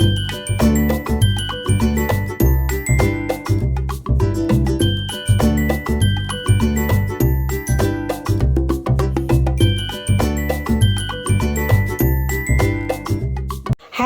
you.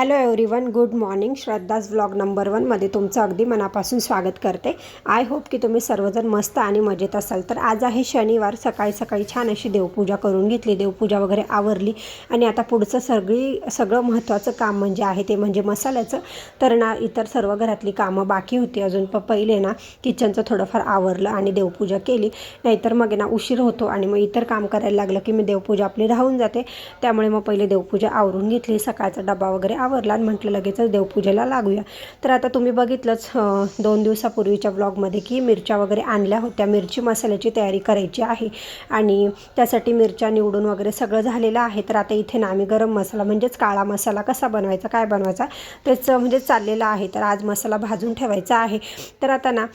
Hello everyone good morning. श्रद्धाज vlog number वनमध्ये तुमचं अगदी मनापासून स्वागत करते. आय होप की तुम्ही सर्वजण मस्त आणि मजेत असाल. तर आज आहे शनिवार सकाळी सकाळी छान अशी देवपूजा करून घेतली. देवपूजा वगैरे आवरली आणि आता पुढचं सगळी सगळं महत्त्वाचं काम म्हणजे आहे ते म्हणजे मसाल्याचं. तर ना इतर सर्व घरातली कामं बाकी होती. अजून प पहिले ना किचनचं थोडंफार आवरलं आणि देवपूजा केली. नाहीतर मग ना उशीर होतो आणि मग इतर काम करायला लागलं की मी देवपूजा आपली राहून जाते. त्यामुळे मग पहिले देवपूजा आवरून घेतली. सकाळचा डबा वगैरे आवरला आणि म्हटलं लगेचच देवपूजेला लागूया. तर आता तुम्ही बघितलंच दोन दिवसापूर्वीच्या ब्लॉगमध्ये की मिरच्या वगैरे आणल्या होत्या. मिरची मसाल्याची तयारी करायची आहे. आणि त्यासाठी मिरच्या निवडून वगैरे सगळं झालेलं आहे. तर आता इथे ना आम्ही गरम मसाला म्हणजेच काळा मसाला कसा बनवायचा काय बनवायचा तेच म्हणजे चाललेलं आहे. तर आज मसाला भाजून ठेवायचा आहे. तर आता ना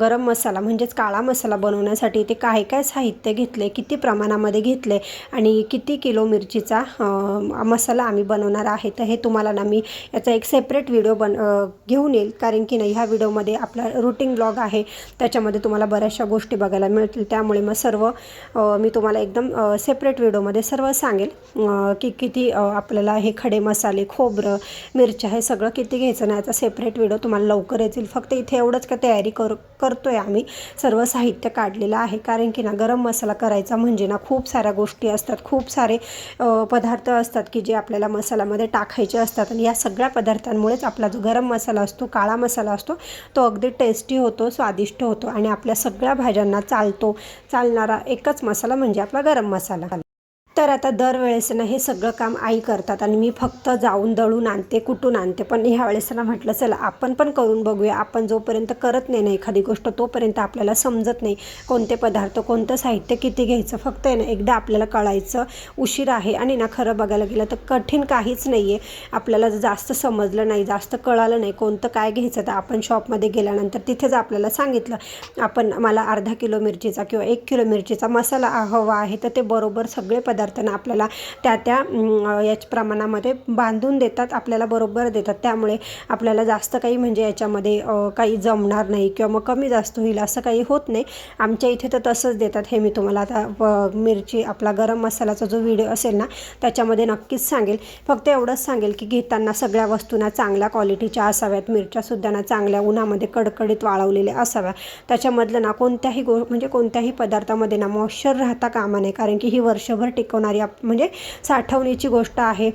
गरम मसाला म्हणजेच काळा मसाला बनवण्यासाठी ते काय काय साहित्य घेतले किती प्रमाणामध्ये घेतले आणि किती किलो मिरचीचा मसाला आम्ही बनवणार आहे. तर हे तुम्हाला ना मी याचा एक सेपरेट व्हिडिओ बन घेऊन येईल. कारण की नाही ह्या व्हिडिओमध्ये आपला रुटीन ब्लॉग आहे. त्याच्यामध्ये तुम्हाला बऱ्याचशा गोष्टी बघायला मिळतील. त्यामुळे मग सर्व मी तुम्हाला एकदम सेपरेट व्हिडिओमध्ये सर्व सांगेल. की किती आपल्याला हे खडे मसाले खोबरं मिरच्या हे सगळं किती घ्यायचं नाही. याचा सेपरेट व्हिडिओ तुम्हाला लवकर येतील. फक्त इथे एवढंच का तयारी कर करतो आहे आम्ही. सर्व साहित्य काढलेलं आहे. कारण की ना गरम मसाला करायचा म्हणजे ना खूप साऱ्या गोष्टी असतात. खूप सारे पदार्थ असतात की जे आपल्याला मसाल्यामध्ये टाकायचे असतात. आणि या सगळ्या पदार्थांमुळेच आपला जो गरम मसाला असतो काळा मसाला असतो तो अगदी टेस्टी होतो स्वादिष्ट होतो आणि आपल्या सगळ्या भाज्यांना चालतो चालणारा एकच मसाला म्हणजे आपला गरम मसाला. तर आता दरवेळेस ना हे सगळं काम आई करतात आणि मी फक्त जाऊन दळून आणते कुठून आणते. पण ह्या वेळेस ना म्हटलं चला आपण पण करून बघूया. आपण जोपर्यंत करत नाही ना एखादी गोष्ट तोपर्यंत आपल्याला समजत नाही कोणते पदार्थ कोणतं साहित्य किती घ्यायचं. फक्त आहे ना एकदा आपल्याला कळायचं उशीर आहे आणि ना खरं बघायला गेलं तर कठीण काहीच नाही आहे आपल्याला जर जास्त समजलं नाही जास्त कळालं नाही कोणतं काय घ्यायचं तर आपण शॉपमध्ये गेल्यानंतर तिथेच आपल्याला सांगितलं आपण मला अर्धा किलो मिरचीचा किंवा एक किलो मिरचीचा मसाला हवा आहे तर ते बरोबर सगळे पदार्थ ना आपल्याला त्या त्या याच प्रमाणामध्ये बांधून देतात आपल्याला बरोबर देतात. त्यामुळे आपल्याला जास्त काही म्हणजे याच्यामध्ये काही जमणार नाही किंवा मग कमी जास्त होईल असं काही होत नाही. आमच्या इथे तर तसंच देतात. हे मी तुम्हाला आता मिरची आपला गरम मसाल्याचा जो व्हिडिओ असेल ना त्याच्यामध्ये नक्कीच सांगेल. फक्त एवढंच सांगेल की घेताना सगळ्या वस्तूना चांगल्या क्वालिटीच्या असाव्यात. मिरच्यासुद्धा ना चांगल्या उन्हामध्ये कडकडीत वाळवलेल्या असाव्या. त्याच्यामधलं ना कोणत्याही गो म्हणजे कोणत्याही पदार्थामध्ये ना मॉइश्चर राहता कामा नये. कारण की ही वर्षभर टिकवणारी आप म्हणजे साठवणीची गोष्ट आहे.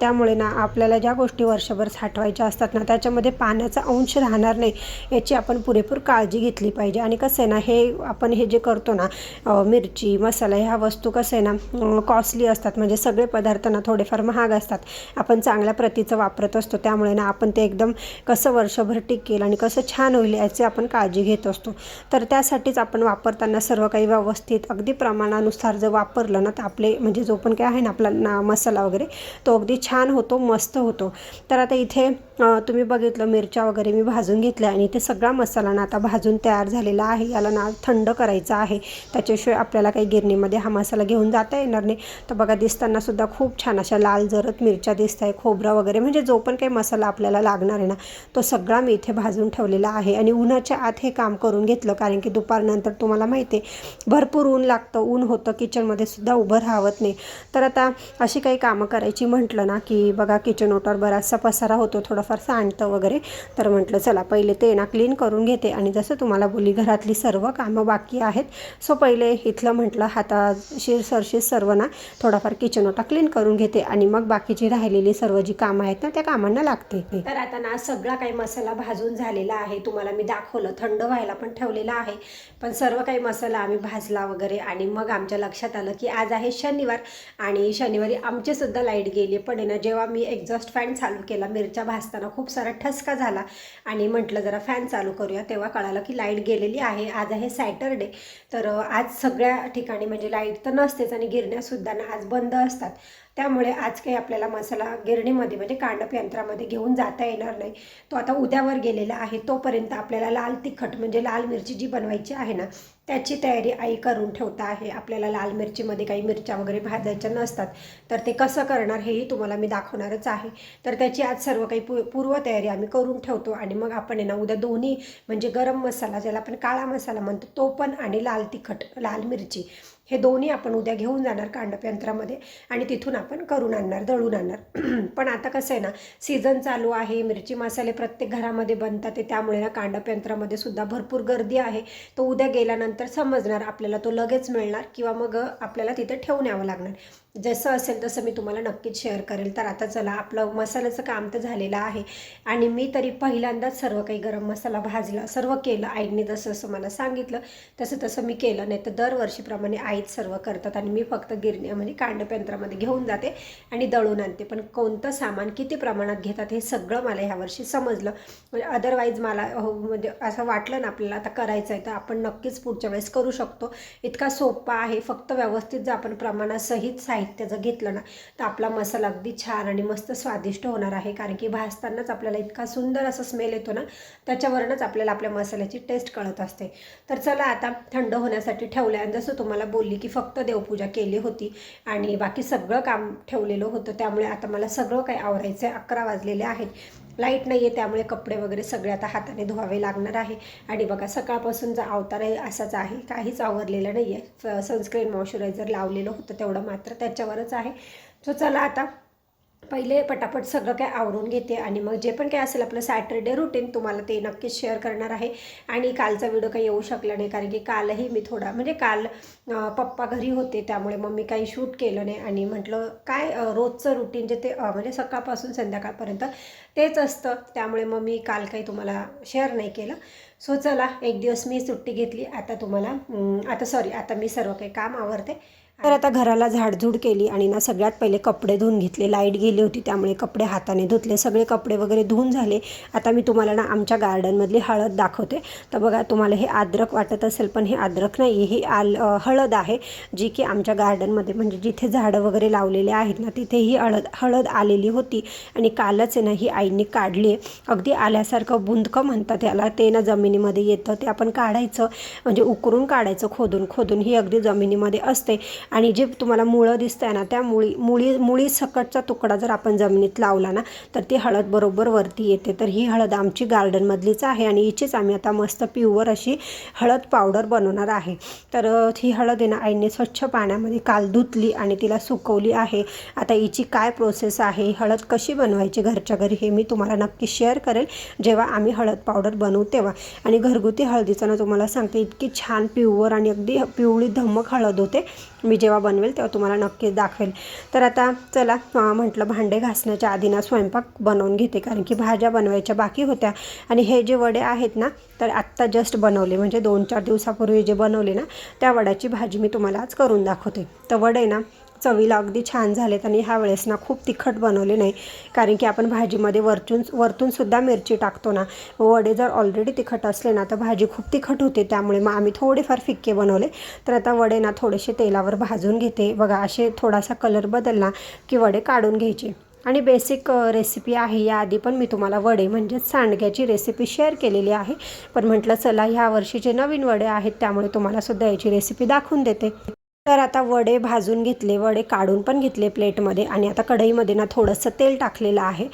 त्यामुळे ना आपल्याला ज्या गोष्टी वर्षभर साठवायच्या असतात ना त्याच्यामध्ये पाण्याचा अंश राहणार नाही याची आपण पुरेपूर काळजी घेतली पाहिजे. आणि कसं आहे ना हे आपण हे जे करतो ना मिरची मसाला ह्या वस्तू कसं आहे ना कॉस्टली असतात. म्हणजे सगळे पदार्थ ना थोडेफार महाग असतात. आपण चांगल्या प्रतीचं वापरत असतो. त्यामुळे ना आपण ते एकदम कसं वर्षभर टिकेल आणि कसं छान होईल याची आपण काळजी घेत असतो. तर त्यासाठीच आपण वापरताना सर्व काही व्यवस्थित अगदी प्रमाणानुसार जर वापरलं ना तर आपले म्हणजे जो पण काय आहे ना आपला ना मसाला वगैरे तो अगदी छान होतो मस्त होतो. तर आता इथे तुम्ही बघितलं मिरच्या वगैरे मी भाजून घेतल्या आणि इथे सगळा मसाला ना आता भाजून तयार झालेला आहे. याला ना थंड करायचा आहे. त्याच्याशिवाय आपल्याला काही गिरणीमध्ये हा मसाला घेऊन जाता येणार नाही. तर बघा दिसताना सुद्धा खूप छान अशा लाल जरत मिरच्या दिसत आहे खोबरं वगैरे. म्हणजे जो पण काही मसाला आपल्याला लागणार आहे ना तो सगळा मी इथे भाजून ठेवलेला आहे. आणि उन्हाच्या आत हे काम करून घेतलं कारण की दुपारनंतर तुम्हाला माहिती आहे भरपूर ऊन लागतं. ऊन होतं किचनमध्ये सुद्धा उभं राहावं राहत नाही. तर आता अशी काही कामं करायची म्हटलं ना की बघा किचन ओटावर बराचसा पसारा होतो थोडंफार सांडतं वगैरे. तर म्हटलं चला पहिले ते ना क्लीन करून घेते. आणि जसं तुम्हाला बोली घरातली सर्व कामं बाकी आहेत. सो पहिले इथलं म्हटलं हाताशीर सरशीर सर्व ना थोडाफार किचन ओटा क्लीन करून घेते. आणि मग बाकीची राहिलेली सर्व जी कामं आहेत ना त्या कामांना लागते तर आता ना सगळा काही मसाला भाजून झालेला आहे. तुम्हाला मी दाखवलं थंड व्हायला पण ठेवलेला आहे. पण सर्व काही मसाला आम्ही भाजला वगैरे. आणि मग आमच्या लक्षात आलं की आज आहे शनिवार. शनिवार आणि शनिवारी आमची सुद्धा लाइट गेली पण आहे ना जेव्हा मी एक्झॉस्ट फॅन चालू केला मिरच्या भाजताना खूप सारा ठसका झाला आणि म्हटलं जरा फॅन चालू करूया. तेव्हा कळालं की लाइट गेलेली आहे. आज आहे सॅटरडे तर आज सगळ्या ठिकाणी म्हणजे लाइट तर नसतेच आणि गिरण्यासुद्धा ना आज बंद असतात. त्यामुळे आज काही आपल्याला मसाला गिरणीमध्ये म्हणजे कांडप यंत्रामध्ये घेऊन जाता येणार नाही. तो आता उद्यावर गेलेला आहे. तोपर्यंत आपल्याला लाल तिखट म्हणजे लाल मिरची जी बनवायची आहे ना त्याची तयारी आई करून ठेवता आहे. आपल्याला लाल मिरचीमध्ये काही मिरच्या वगैरे भाजायच्या नसतात. तर ते कसं करणार हेही तुम्हाला मी दाखवणारच आहे. तर त्याची आज सर्व काही पू पूर्वतयारी आम्ही करून ठेवतो आणि मग आपण आहे ना उद्या दोन्ही म्हणजे गरम मसाला ज्याला आपण काळा मसाला म्हणतो तो पण आणि लाल तिखट लाल मिरची. हे दोन्ही आपण उद्या घेऊन जाणार कांडपयंत्रामध्ये आणि तिथून आपण करून आणणार दळून आणणार. पण आता कसं आहे ना सीझन चालू आहे मिरची मसाले प्रत्येक घरामध्ये बनतात ते त्यामुळे ना कांडपयंत्रामध्ये सुद्धा भरपूर गर्दी आहे. तो उद्या गेल्यानंतर समजणार आपल्याला तो लगेच मिळणार किंवा मग आपल्याला तिथे ठेवून यावं लागणार. जसं असेल तसं मी तुम्हाला नक्कीच शेअर करेल. तर आता चला आपलं मसाल्याचं काम तर झालेलं आहे. आणि मी तरी पहिल्यांदाच सर्व काही गरम मसाला भाजला सर्व केलं. आईने जसं जसं मला सांगितलं तसं तसं मी केलं. नाही तर दरवर्षीप्रमाणे आईच सर्व करतात आणि मी फक्त गिरण्या म्हणजे कांडपयंत्रामध्ये घेऊन जाते आणि दळून आणते. पण कोणतं सामान किती प्रमाणात घेतात हे सगळं मला ह्यावर्षी समजलं. म्हणजे अदरवाईज मला हो, म्हणजे असं वाटलं ना आपल्याला आता करायचं आहे तर आपण नक्कीच पुढच्या वेळेस करू शकतो. इतका सोपा आहे फक्त व्यवस्थित जर आपण प्रमाणासहित साहित्य जर घेतलं ना तर आपला मसाला अगदी छान आणि मस्त स्वादिष्ट होणार आहे. कारण की भाजतानाच आपल्याला इतका सुंदर असा स्मेल येतो ना त्याच्यावरूनच आपल्याला आपल्या मसाल्याची टेस्ट कळत असते. तर चला आता थंड होण्यासाठी ठेवलं आणि जसं तुम्हाला बोलली की फक्त देवपूजा केली होती आणि बाकी सगळं काम ठेवलेलं होतं त्यामुळे आता मला सगळं काही आवरायचं आहे अकरा वाजलेले आहेत. लाइट नाही आहे त्यामुळे कपडे वगैरे सगळे आता हाताने धुवावे लागणार आहे. आणि बघा सकाळपासून जा अवतार असाच आहे. काहीच आवरलेलं नाही आहे सनस्क्रीन मॉइश्चरायझर लावलेलं होतं तेवढं मात्र त्याच्यावरच आहे. सो चला आता पहिले पटापट सगळं काय आवरून घेते आणि मग जे पण काय असेल आपलं सॅटरडे रुटीन तुम्हाला ते नक्कीच शेअर करणार आहे. आणि कालचा व्हिडिओ काही येऊ शकला नाही कारण की कालही मी थोडा म्हणजे काल पप्पा घरी होते त्यामुळे मग मी काही शूट केलं नाही. आणि म्हटलं काय रोजचं रुटीन जे ते म्हणजे सकाळपासून संध्याकाळपर्यंत तेच असतं. त्यामुळे मग मी काल काही तुम्हाला शेअर नाही केलं. सो चला एक दिवस मी सुट्टी घेतली. आता तुम्हाला आता सॉरी आता मी सर्व काही काम आवरते. तर आता घराला झाडझूड केली आणि ना सगळ्यात पहिले कपडे धुवून घेतले. लाइट गेली होती त्यामुळे कपडे हाताने धुतले. सगळे कपडे वगैरे धुवून झाले. आता मी तुम्हाला ना आमच्या गार्डनमधली हळद दाखवते. तर बघा तुम्हाला हे आद्रक वाटत असेल पण हे अद्रक नाही ही आल हळद आहे जी की आमच्या गार्डनमध्ये म्हणजे जिथे झाडं वगैरे लावलेले आहेत ना तिथे ही हळद हळद आलेली होती. आणि कालच आहे ना ही आईने काढली अगदी आल्यासारखं बुंदकं म्हणतात याला. ते ना जमिनीमध्ये येतं ते आपण काढायचं म्हणजे उकरून काढायचं खोदून खोदून ही अगदी जमिनीमध्ये असते. आणि जे तुम्हाला मुळं दिसत आहे ना त्या मुळी मुळी मुळी सकटचा तुकडा जर आपण जमिनीत लावला ना तर ती हळद बरोबर वरती येते. तर ही हळद आमची गार्डनमधलीच आहे आणि हिचीच आम्ही आता मस्त प्युअर अशी हळद पावडर बनवणार आहे. तर ही हळद आहे ना आईने स्वच्छ पाण्यामध्ये काल धुतली आणि तिला सुकवली आहे. आता हिची काय प्रोसेस आहे हळद कशी बनवायची घरच्या घरी हे मी तुम्हाला नक्की शेअर करेल जेव्हा आम्ही हळद पावडर बनवू तेव्हा. आणि घरगुती हळदीचं ना तुम्हाला सांगते इतकी छान प्युअर आणि अगदी पिवळी धमक हळद होते. मी जेव्हा बनवेल तेव्हा तुम्हाला नक्कीच दाखवेल. तर आता चला म्हटलं भांडे घासण्याच्या आधी ना स्वयंपाक बनवून घेते. कारण की भाज्या बनवायच्या बाकी होत्या. आणि हे जे वडे आहेत ना तर आत्ता जस्ट बनवले. म्हणजे दोन चार दिवसापूर्वी जे बनवले ना त्या वड्याची भाजी मी तुम्हाला आज करून दाखवते. तर वडे ना चवीला अगदी छान झालेत आणि ह्या वेळेस ना खूप तिखट बनवले नाही. कारण की आपण भाजीमध्ये वरतून वरतूनसुद्धा मिरची टाकतो ना. वडे जर ऑलरेडी तिखट असले ना तर भाजी खूप तिखट होते. त्यामुळे मग आम्ही थोडेफार फिक्के बनवले. तर आता वडे ना थोडेसे तेलावर भाजून घेते. बघा असे थोडासा कलर बदलला की वडे काढून घ्यायचे. आणि बेसिक रेसिपी आहे. याआधी पण मी तुम्हाला वडे म्हणजेच सांडग्याची रेसिपी शेअर केलेली आहे. पण म्हटलं चला ह्या वर्षी जे नवीन वडे आहेत त्यामुळे तुम्हाला सुद्धा याची रेसिपी दाखवून देते. तर आता वडे भाजून घेतले वडे काढून पण घेतले प्लेटमध्ये आणि आता कढईमध्ये ना थोडंसं तेल टाकलेलं आहे.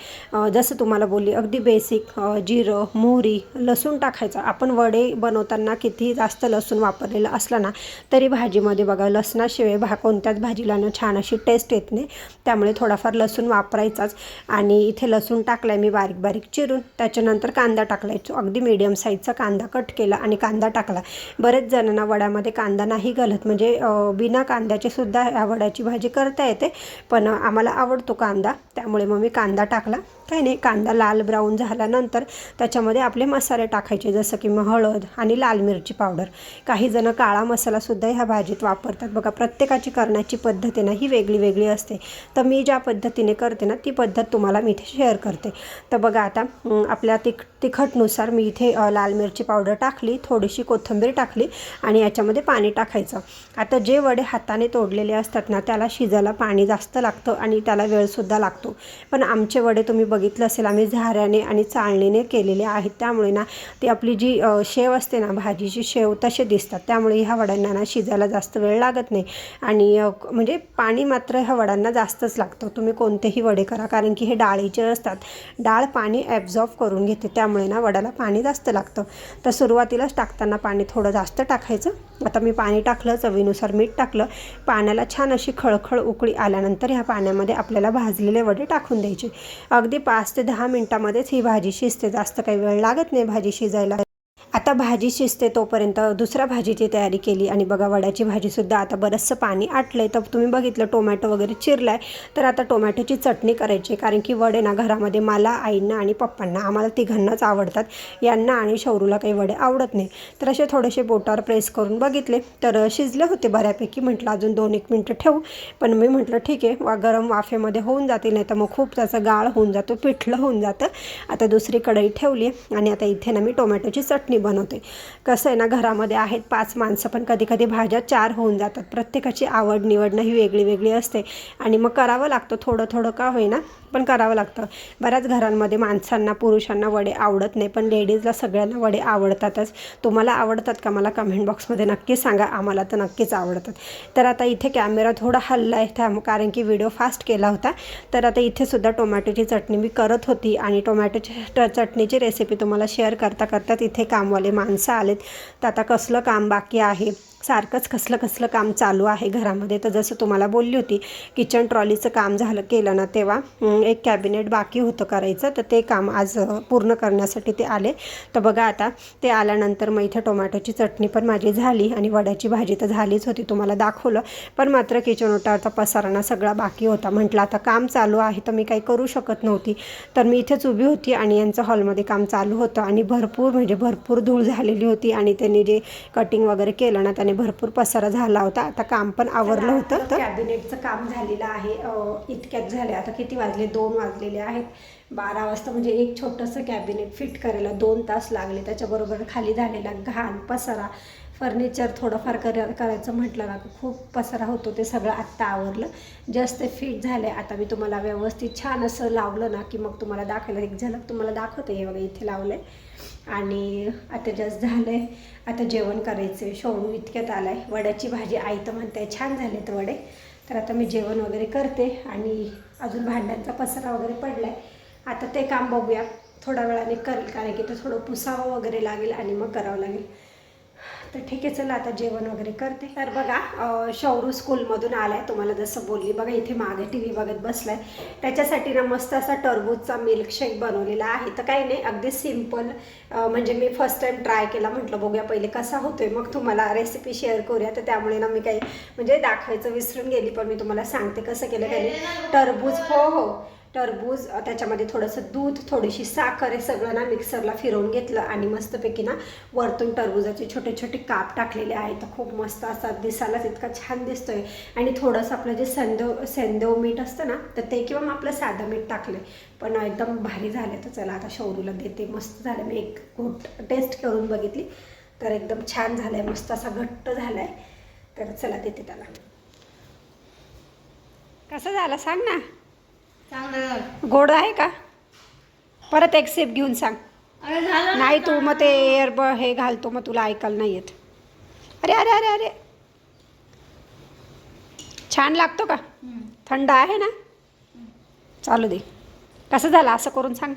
जसं तुम्हाला बोलली अगदी बेसिक जिरं मोहरी लसूण टाकायचं. आपण वडे बनवताना किती जास्त लसूण वापरलेलं असलं ना तरी भाजीमध्ये बघा लसणाशिवाय भा कोणत्याच भाजीला ना छान अशी टेस्ट येत नाही. त्यामुळे थोडाफार लसूण वापरायचाच आणि इथे लसूण टाकलाय मी बारीक बारीक चिरून. त्याच्यानंतर कांदा टाकलायचो अगदी मीडियम साईजचा कांदा कट केला आणि कांदा टाकला. बरेच जणांना वड्यामध्ये कांदा नाही घालत. म्हणजे बिना कांद्याची सुद्धा ह्या वड्याची भाजी करता येते पण आम्हाला आवडतो कांदा. त्यामुळे मग मी कांदा टाकला. काही नाही कांदा लाल ब्राऊन झाल्यानंतर त्याच्यामध्ये आपले मसाले टाकायचे जसं की मग हळद आणि लाल मिरची पावडर. काही जण काळा मसालासुद्धा ह्या भाजीत वापरतात. बघा प्रत्येकाची करण्याची पद्धत आहे ना ही वेगळी वेगळी असते. तर मी ज्या पद्धतीने करते ना ती पद्धत तुम्हाला मी इथे शेअर करते. तर बघा आता आपल्या तिक तिखटनुसार मी इथे लाल मिरची पावडर टाकली थोडीशी कोथिंबीर टाकली आणि याच्यामध्ये पाणी टाकायचं. आता जे वडे हाताने तोडलेले असतात ना त्याला शिजायला पाणी जास्त लागतं आणि त्याला वेळसुद्धा लागतो. पण आमचे वडे तुम्ही बघितलं असेल आम्ही झाऱ्याने आणि चाळणीने केलेले आहेत. त्यामुळे ना ती आपली जी शेव असते ना भाजीची शेव तसे दिसतात. त्यामुळे ह्या वड्यांना ना शिजायला जास्त वेळ लागत नाही. आणि म्हणजे पाणी मात्र ह्या वड्यांना जास्तच लागतं. तुम्ही कोणतेही वडे करा कारण की हे डाळीचे असतात. डाळ पाणी ॲब्झॉर्ब करून घेते. त्यामुळे ना वड्याला पाणी जास्त लागतं. तर सुरुवातीलाच टाकताना पाणी थोडं जास्त टाकायचं. आता मी पाणी टाकलं चवीनुसार मीठ टाकलं. पाण्याला छान अशी खळखळ उकळी आल्यानंतर ह्या पाण्यामध्ये आपल्याला भाजलेले वडे टाकून द्यायचे. अगदी पाच ते दहा मिनटामध्येच ही भाजी शिजते. जास्त काही वेळ लागत नाही भाजी शिजायला. आता भाजी शिजते तोपर्यंत दुसऱ्या भाजीची तयारी केली आणि बघा वड्याची भाजीसुद्धा आता बरंचसं पाणी आटलं आहे तर तुम्ही बघितलं टोमॅटो वगैरे चिरला आहे तर आता टोमॅटोची चटणी करायची कारण की वडे ना घरामध्ये मला आईंना आणि पप्पांना आम्हाला तिघांनाच आवडतात. यांना आणि शौरूला काही वडे आवडत नाही. तर असे थोडेसे बोटावर प्रेस करून बघितले. तर शिजले होते बऱ्यापैकी. म्हटलं अजून दोन एक मिनटं ठेवू. पण मी म्हटलं ठीक आहे वा गरम वाफेमध्ये होऊन जातील. नाही तर मग खूप त्याचा गाळ होऊन जातो पिठलं होऊन जातं. आता दुसरी कढई ठेवली आणि आता इथे ना मी टोमॅटोची चटणी बनवते. कसं आहे ना घरामध्ये आहेत पाच माणसं पण कधी कधी भाज्या चार होऊन जातात. प्रत्येकाची आवड निवडणं ही वेगळी वेगळी असते. आणि मग करावं लागतं. थोडं थोडं का होईना पण करावं लागतं. बऱ्याच घरांमध्ये माणसांना पुरुषांना वडे आवडत नाही पण लेडीजला सगळ्यांना वडे आवडतातच. तुम्हाला आवडतात का? मला कमेंट बॉक्समध्ये नक्की सांगा. आम्हाला तर नक्कीच आवडतात. तर आता इथे कॅमेरा थोडा हल्ला आहे. त्या कारण की व्हिडिओ फास्ट केला होता. तर आता इथेसुद्धा टोमॅटोची चटणी मी करत होती आणि टोमॅटोची ट- चटणीची रेसिपी तुम्हाला शेअर करता करता तिथे कामवाले माणसं आलेत. तर आता कसलं काम बाकी आहे? सारखंच कसलं कसलं काम चालू आहे घरामध्ये. तर जसं तुम्हाला बोलली होती किचन ट्रॉलीचं काम झालं केलं ना तेव्हा एक कॅबिनेट बाकी होतं करायचं. तर ते काम आज पूर्ण करण्यासाठी ते आले. तर बघा आता ते आल्यानंतर मग इथे टोमॅटोची चटणी पण माझी झाली आणि वड्याची भाजी तर झालीच होती तुम्हाला दाखवलं. पण मात्र किचन ओटावरचा पसारणा सगळा बाकी होता. म्हटलं आता काम चालू आहे तर मी काही करू शकत नव्हती. तर मी इथेच उभी होती आणि यांचं हॉलमध्ये काम चालू होतं. आणि भरपूर म्हणजे भरपूर धूळ झालेली होती आणि त्यांनी जे कटिंग वगैरे केलं ना त्याने भरपूर पसारा झाला होता. आता काम पण आवरलं होतं तर कॅबिनेटचं काम झालेलं आहे. इतक्यात झाले आता किती वाजले? दोन वाजलेले आहेत. बारा वाजता म्हणजे एक छोटंसं कॅबिनेट फिट करायला दोन तास लागले. त्याच्याबरोबर खाली झालेला घाण पसारा फर्निचर थोडंफार कर करायचं म्हटलं ना खूप पसारा होतो ते सगळं आत्ता आवरलं. जस्ट ते फिट झाले आता मी तुम्हाला व्यवस्थित छान असं लावलं ना की मग तुम्हाला दाखवायला एक झलक तुम्हाला दाखवते. हे बघा इथे लावलं आणि आता जस्ट झालं आहे आता जेवण करायचं आहे शोणू इतक्यात आला आहे वड्याची भाजी आई तर म्हणते छान झालेत वडे. तर आता मी जेवण वगैरे करते. आणि अजून भांड्यांचा पसारा वगैरे पडला आहे आता ते काम बघूया. थोड्या वेळाने करेल कारण की ते थोडं पुसावं वगैरे लागेल आणि मग करावं लागेल. तर ठीक आहे चला आता जेवण वगैरे करते. तर बघा शौरू स्कूलमधून आलाय तुम्हाला जसं बोलली बघा इथे मागे टी व्ही बघत बसलाय. त्याच्यासाठी ना मस्त असा टरबूजचा मिल्कशेक बनवलेला आहे. तर काही नाही अगदी सिंपल म्हणजे मी फर्स्ट टाइम ट्राय केला. म्हटलं बघूया पहिले कसा होतोय. मग तुम्हाला रेसिपी शेअर करूया. तर त्यामुळे ना मी काही म्हणजे दाखवायचं विसरून गेली पण मी तुम्हाला सांगते कसं केलं. त्याने टरबूज हो हो. टरबूज त्याच्यामध्ये थोडंसं दूध थोडीशी साखर हे सगळं ना मिक्सरला फिरवून घेतलं आणि मस्तपैकी ना वरतून टरबुजाचे छोटे छोटे काप टाकलेले आहेत. तर खूप मस्त असा दिसायलाच इतका छान दिसतोय. आणि थोडंसं आपलं जे सेंदव सेंदव मीठ असतं ना तर ते किंवा मग आपलं साधं मीठ टाकलं पण एकदम भारी झाले. तर चला आता शौरूला देते. मस्त झालं. मी एक घोट टेस्ट करून बघितली. तर एकदम छान झालं आहे मस्त असा घट्ट झाला आहे तर चला देते त्याला. कसं झालं? सांग ना. चांगलं. गोड आहे का? परत एक सेप घेऊन सांग. नाही तू मग ते एअरब हे घालतो मग तुला ऐकायला नाही येत. अरे अरे अरे अरे. छान लागतो का. थंड आहे ना? चालू दे. कसं झालं? असं करून सांग.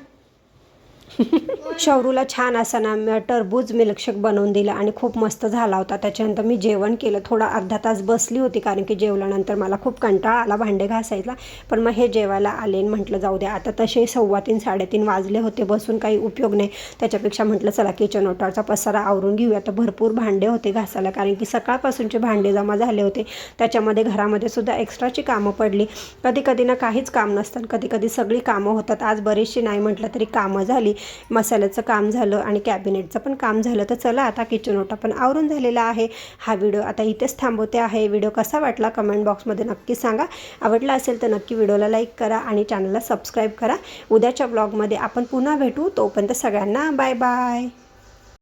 शौरूला छान असा ना टरबूज मिल्कशेक बनवून दिला आणि खूप मस्त झाला होता. त्याच्यानंतर मी जेवण केलं. थोडा अर्धा तास बसली होती कारण की जेवल्यानंतर मला खूप कंटाळा आला भांडे घासायला. पण मग हे जेवायला आले म्हटलं जाऊ द्या आता तसे सव्वा तीन साडेतीन वाजले होते बसून काही उपयोग नाही. त्याच्यापेक्षा म्हटलं चला किचन ओटारचा पसारा आवरून घेऊया. तर भरपूर भांडे होते घासायला कारण की सकाळपासूनचे भांडे जमा झाले होते. त्याच्यामध्ये घरामध्ये सुद्धा एक्स्ट्राची कामं पडली. कधी कधी ना काहीच काम नसतं कधी कधी सगळी कामं होतात. आज बरीचशी नाही म्हटलं तरी कामं झाली. मसाल्याचं काम झालं आणि कॅबिनेटचं पण काम झालं. तर चला आता किचन ओटा पण आवरून झालेला आहे. हा व्हिडिओ आता इथेच थांबवते आहे. व्हिडिओ कसा वाटला कमेंट बॉक्समध्ये नक्की सांगा. आवडला असेल तर नक्की व्हिडिओला लाईक करा आणि चॅनलला सबस्क्राईब करा. उद्याच्या ब्लॉगमध्ये आपण पुन्हा भेटू. तोपर्यंत सगळ्यांना बाय बाय.